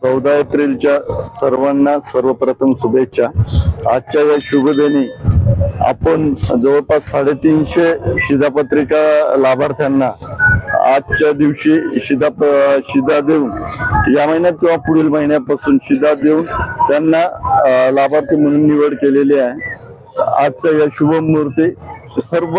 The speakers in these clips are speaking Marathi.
चौदा एप्रिलच्या सर्वांना सर्वप्रथम शुभेच्छा. आजच्या या शुभदिनी आपण जवळपास साडेतीनशे शिधापत्रिका लाभार्थ्यांना आजच्या दिवशी शिधा शिधा देऊन या महिन्यात किंवा पुढील महिन्यापासून शिधा देऊन त्यांना लाभार्थी म्हणून निवड केलेली आहे. आजचं या शुभ मुहूर्ती सर्व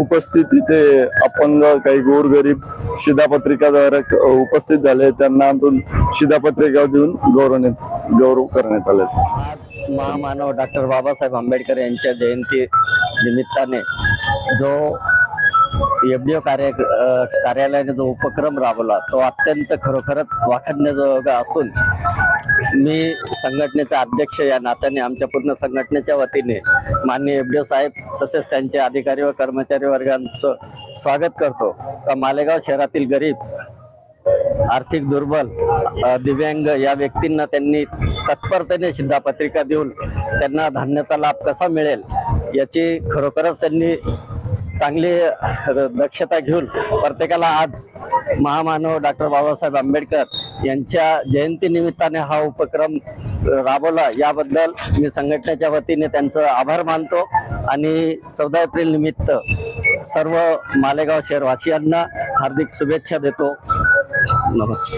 उपस्थित इथे अपंग काही गोरगरीब शिधापत्रिकाधारक उपस्थित झाले. त्यांना आपण शिधापत्रिका देऊन गौरवण्यात गौरव करण्यात आले. आज महामानव डॉक्टर बाबासाहेब आंबेडकर यांच्या जयंती निमित्ताने जो एफडीओ कार्य कार्यालयाने जो उपक्रम राबवला तो अत्यंत खरोखरच वाखाणण्याजोगा असून मी संघटनेचा अध्यक्ष या नात्याने आमच्या पूर्ण संघटनेच्या वतीने माननीय एफडीओ साहेब तसेच त्यांचे अधिकारी व कर्मचारी वर्गांचं स्वागत करतो. का मालेगाव शहरातील गरीब आर्थिक दुर्बल दिव्यांग या व्यक्तींना त्यांनी तत्परतेने शिधापत्रिका देऊन त्यांना धान्याचा लाभ कसा मिळेल याची खरोखरच त्यांनी चांगली दक्षता घेऊन प्रत्येकाला आज महामानव डॉक्टर बाबासाहेब आंबेडकर यांच्या जयंती निमित्ताने हा उपक्रम राबवला. याबद्दल मी संघटनेच्या वतीने त्यांचं आभार मानतो. आणि चौदा एप्रिल निमित्त सर्व मालेगाव शहरवासियांना हार्दिक शुभेच्छा देतो. नमस्ते.